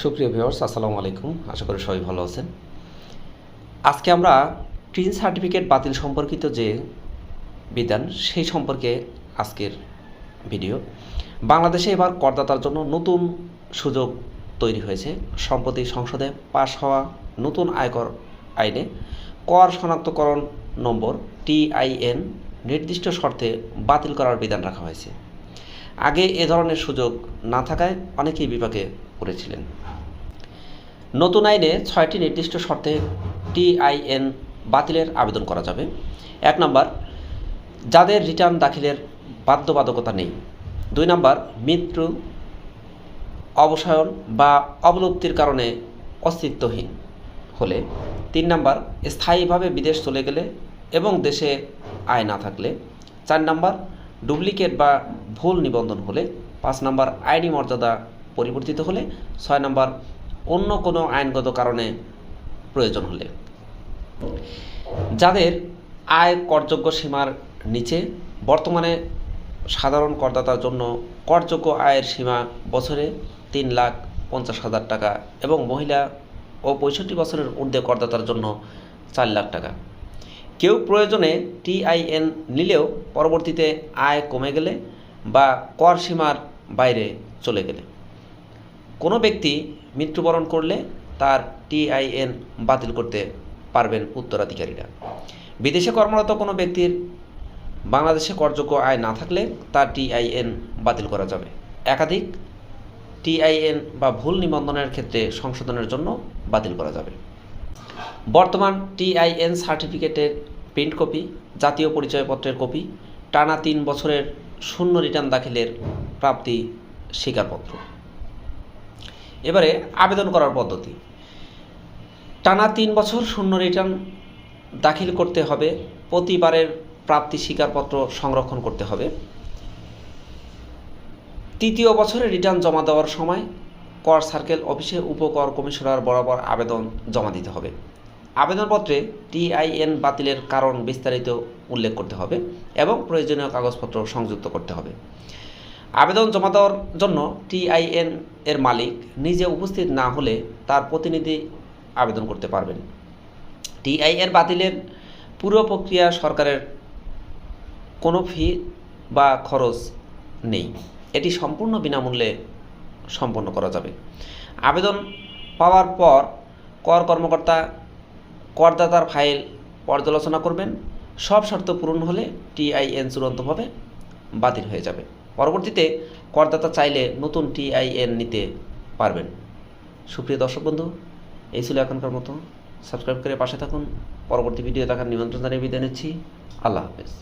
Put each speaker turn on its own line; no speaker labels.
সুপ্রিয় ভিউয়ার্স, আসসালামু আলাইকুম। আশা করি সবাই ভালো আছেন। আজকে আমরা টিন সার্টিফিকেট বাতিল সম্পর্কিত যে বিধান, সেই সম্পর্কে আজকের ভিডিও। বাংলাদেশে এবার করদাতার জন্য নতুন সুযোগ তৈরি হয়েছে। সম্প্রতি সংসদে পাশ হওয়া নতুন আয়কর আইনে কর শনাক্তকরণ নম্বর টিআইএন নির্দিষ্ট শর্তে বাতিল করার বিধান রাখা হয়েছে। আগে এ ধরনের সুযোগ না থাকায় অনেকেই বিপাকে পড়েছিলেন। নতুন আইনে ছয়টি নির্দিষ্ট শর্তে টিআইএন বাতিলের আবেদন করা যাবে। এক নম্বর, যাদের রিটার্ন দাখিলের বাধ্যবাধকতা নেই। দুই নম্বর, মৃত্যু অবসায়ন বা অবলুপ্তির কারণে অস্তিত্বহীন হলে। তিন নম্বর, স্থায়ীভাবে বিদেশ চলে গেলে এবং দেশে আয় না থাকলে। চার নম্বর ডুপ্লিকেট বা ভুল নিবন্ধন হলে পাঁচ নম্বর আইনি মর্যাদা পরিবর্তিত হলে ছয় নম্বর অন্য কোনো আইনগত কারণে প্রয়োজন হলে। যাদের আয় করযোগ্য সীমার নিচে বর্তমানে সাধারণ করদাতার জন্য করযোগ্য আয়ের সীমা বছরে তিন লাখ পঞ্চাশ হাজার টাকা এবং মহিলা ও পঁয়ষট্টি বছরের ঊর্ধ্বে করদাতার জন্য চার লাখ টাকা। কেউ প্রয়োজনে টিআইএন নিলেও পরবর্তীতে আয় কমে গেলে বা কর সীমার বাইরে চলে গেলে। কোনো ব্যক্তি মৃত্যুবরণ করলে তার টিআইএন বাতিল করতে পারবেন উত্তরাধিকারীরা। বিদেশে কর্মরত কোনো ব্যক্তির বাংলাদেশে করযোগ্য আয় না থাকলে তার টিআইএন বাতিল করা যাবে। একাধিক টিআইএন বা ভুল নিবন্ধনের ক্ষেত্রে সংশোধনের জন্য বাতিল করা যাবে। বর্তমান টিআইএন সার্টিফিকেটের প্রিন্ট কপি, জাতীয় পরিচয়পত্রের কপি, টানা তিন বছরের শূন্য রিটার্ন দাখিলের প্রাপ্তি স্বীকারপত্র। এবারে আবেদন করার পদ্ধতি। টানা তিন বছর শূন্য রিটার্ন দাখিল করতে হবে, প্রতিবারের প্রাপ্তি স্বীকারপত্র সংরক্ষণ করতে হবে। তৃতীয় বছরে রিটার্ন জমা দেওয়ার সময় কর সার্কেল অফিসে উপকর কমিশনার বরাবর আবেদন জমা দিতে হবে। আবেদনপত্রে টিআইএন বাতিলের কারণ বিস্তারিত উল্লেখ করতে হবে এবং প্রয়োজনীয় কাগজপত্র সংযুক্ত করতে হবে। আবেদন জমা দেওয়ার জন্য টিআইএন এর মালিক নিজে উপস্থিত না হলে তার প্রতিনিধি আবেদন করতে পারবেন। টিআইএন বাতিলের পুরো প্রক্রিয়া সরকারের কোনো ফি বা খরচ নেই। এটি সম্পূর্ণ বিনামূল্যে সম্পন্ন করা যাবে। আবেদন পাওয়ার পর কর কর্মকর্তা করদাতার ফাইল পর্যালোচনা করবেন। সব শর্ত পূরণ হলে টিআইএন চূড়ান্তভাবে বাতিল হয়ে যাবে। পরবর্তীতে করদাতা চাইলে নতুন টিআইএন নিতে পারবেন। সুপ্রিয় দর্শক বন্ধু, এই ছিল এখনকার মতো। সাবস্ক্রাইব করে পাশে থাকুন। পরবর্তী ভিডিও দেখার নিমন্ত্রণ জানিয়ে বিদায় নিচ্ছি। আল্লাহ হাফেজ।